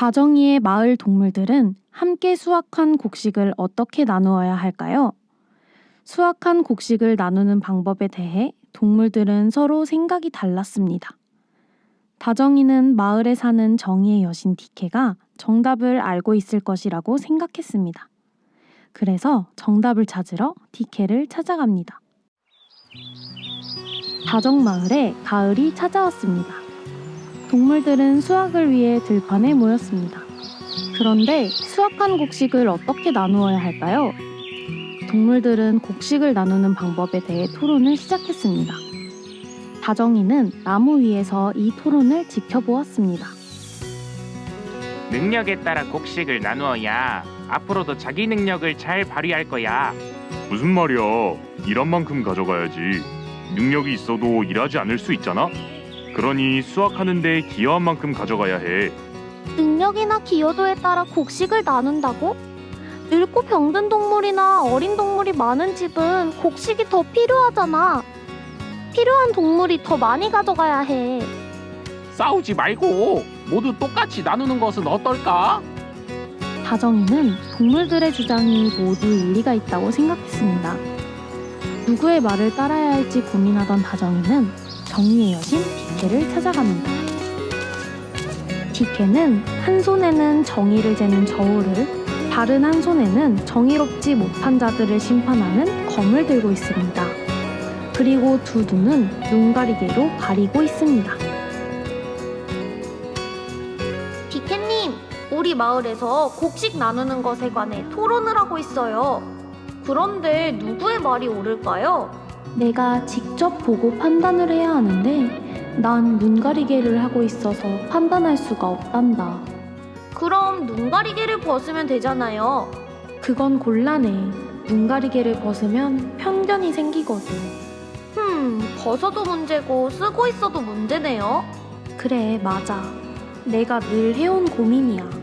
다정이의 마을 동물들은 함께 수확한 곡식을 어떻게 나누어야 할까요? 수확한 곡식을 나누는 방법에 대해 동물들은 서로 생각이 달랐습니다. 다정이는 마을에 사는 정의의 여신 디케가 정답을 알고 있을 것이라고 생각했습니다. 그래서 정답을 찾으러 디케를 찾아갑니다. 다정 마을에 가을이 찾아왔습니다. 동물들은 수확을 위해 들판에 모였습니다. 그런데 수확한 곡식을 어떻게 나누어야 할까요? 동물들은 곡식을 나누는 방법에 대해 토론을 시작했습니다. 다정이는 나무 위에서 이 토론을 지켜보았습니다. 능력에 따라 곡식을 나누어야 앞으로도 자기 능력을 잘 발휘할 거야. 무슨 말이야? 일한 만큼 가져가야지. 능력이 있어도 일하지 않을 수 있잖아. 그러니 수확하는데 기여한 만큼 가져가야 해. 능력이나 기여도에 따라 곡식을 나눈다고? 늙고 병든 동물이나 어린 동물이 많은 집은 곡식이 더 필요하잖아. 필요한 동물이 더 많이 가져가야 해. 싸우지 말고 모두 똑같이 나누는 것은 어떨까? 다정이는 동물들의 주장이 모두 일리가 있다고 생각했습니다. 누구의 말을 따라야 할지 고민하던 다정이는 정의의 여신 디케를 찾아갑니다. 디케는 한 손에는 정의를 재는 저울을, 다른 한 손에는 정의롭지 못한 자들을 심판하는 검을 들고 있습니다. 그리고 두 눈은 눈 가리개로 가리고 있습니다. 디케님, 우리 마을에서 곡식 나누는 것에 관해 토론을 하고 있어요. 그런데 누구의 말이 옳을까요? 내가 직접 보고 판단을 해야 하는데 난 눈가리개를 하고 있어서 판단할 수가 없단다. 그럼 눈가리개를 벗으면 되잖아요. 그건 곤란해. 눈가리개를 벗으면 편견이 생기거든. 흠, 벗어도 문제고 쓰고 있어도 문제네요. 그래, 맞아. 내가 늘 해온 고민이야.